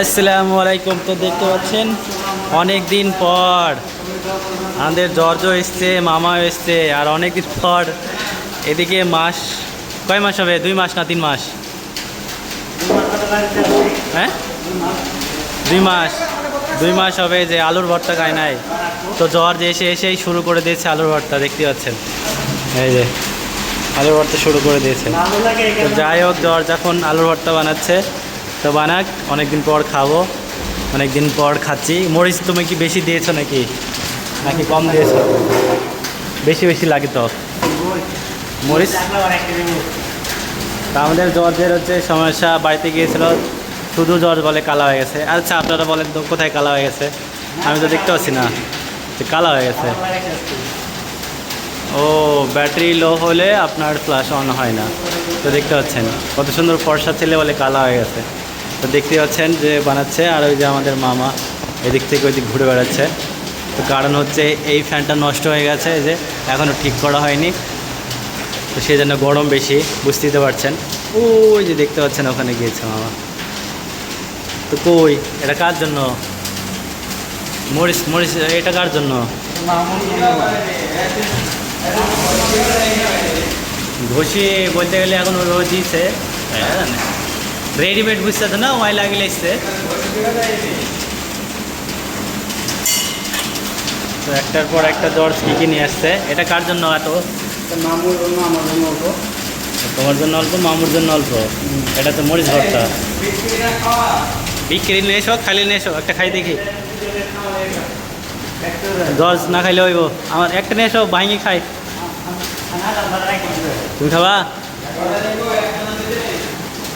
আসসালামু আলাইকুম। তো দেখতে পাচ্ছেন, অনেক দিন পর আমাদের জর্জ এসছে মামা এসছে, আর অনেক দিন পর এদিকে মাস, কয় মাস হবে? দুই মাস না তিন মাস? হ্যাঁ? দুই মাস। দুই মাস হবে যে আলুর ভর্তা খায় নাই। তো জর্জ এসে এসেই শুরু করে দিয়েছে আলুর ভর্তা, দেখতে পাচ্ছেন? এই যে, আলুর ভর্তা শুরু করে দিয়েছে। তো যাই হোক জর্জ এখন আলুর ভর্তা বানাচ্ছে তো বানাক, অনেকদিন পর খাব, অনেকদিন পর খাচ্ছি। মরিচ তুমি কি বেশি দিয়েছ নাকি? নাকি কম দিয়েছ? বেশি বেশি লাগে তো। মরিচ? তা আমাদের জর্জের হচ্ছে সমস্যা, বাড়িতে গিয়েছিল, শুধু জর্জ বলে কালা হয়ে গেছে। আচ্ছা আপনারা বলেন তো, কোথায় কালা হয়ে গেছে? আমি তো দেখতে পাচ্ছি না যে কালা হয়ে গেছে। ও, ব্যাটারি লো হলে আপনার ফ্ল্যাশ অন হয় না। তো দেখতে পাচ্ছেন, কত সুন্দর ফর্সা ছেলে বলে কালা হয়ে গেছে। তো দেখতে পাচ্ছেন যে বানাচ্ছে, আর ওই যে আমাদের মামা এদিক থেকে ওইদিক ঘুরে বেড়াচ্ছে। তো কারণ হচ্ছে এই ফ্যানটা নষ্ট হয়ে গেছে যে এখনও ঠিক করা হয়নি। তো সেই জন্য গরম বেশি, বুঝতেই তো পারছেন। ওই যে দেখতে পাচ্ছেন ওখানে গিয়েছে মামা। তো কই, এটা কার জন্য? মরিচ মরিচ, এটা কার জন্য? ঘষে বলতে গেলে এখন ওইভাবে দিয়েছে। রেডিমেড বুঝতে তো না ওয়াই লাগিয়ে এসছে তো একটার পর একটা জর্জ কী কী নিয়ে আসছে এটা কার জন্য এত মামুর জন্য আমার জন্য অল্প তোমার জন্য অল্প মামুর জন্য অল্প এটা তো মরিচ ভর্তা বিক্রি নিয়ে এসো খালি নিয়ে এসো একটা খাই দেখি জর্জ না খাইলে হইব আমার একটা নিয়ে এসো ভাঙি খাই তুমি খাবা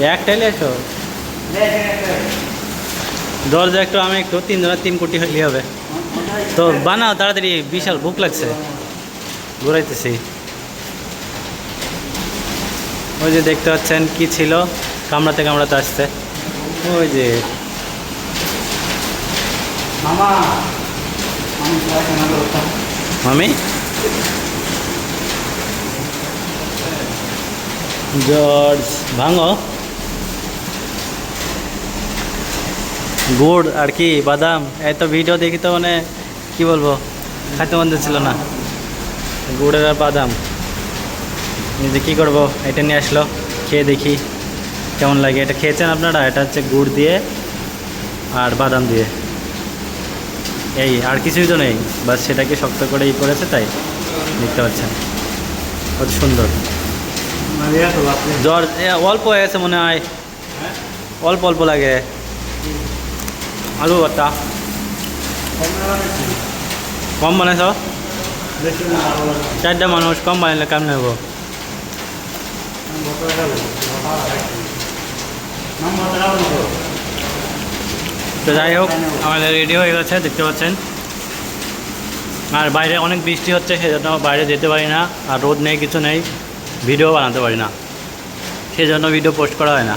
একটাই এসো জর্জ একটু আমি একটু তিন জনের তিন কোটি হইলে হবে। তো বানাও তাড়াতাড়ি বিশাল ভুক লাগছে। ঘুরাইতেছি। ওই যে দেখতে পাচ্ছেন কি ছিল? কামড়াতে কামড়াতে আসছে। ওই যে। আমি মামি? জর্জ ভাঙো। গুড় আর কি, বাদাম, এই তো ভিডিও দেখি তো মানে কি বলব, খাইতে মন ছিল না। গুড়ের আর বাদাম। যে কী করব, এটা নিয়ে আসলো, খেয়ে দেখি কেমন লাগে। এটা খেয়েছেন আপনারা? এটা হচ্ছে গুড় দিয়ে আর বাদাম দিয়ে। এই, আর কিছুই তো নেই। বাস সেটাকে শক্ত করে ই করেছে, তাই দেখতে পাচ্ছেন। কত সুন্দর। জ্বর অল্প হয়ে গেছে মনে হয়। অল্প অল্প লাগে। আলু ভর্তা। কম বানাইছ? চারটা মানুষ কম বানাইলে কেমন গেল তো যাই হোক, আমাদের রেডি হয়ে গেছে, দেখতে পাচ্ছেন। আর বাইরে অনেক বৃষ্টি হচ্ছে, সেজন্য বাইরে যেতে পারি না, আর রোদ নেই, কিছু নেই, ভিডিও বানাতে পারি না। সেজন্য ভিডিও পোস্ট করা হয় না।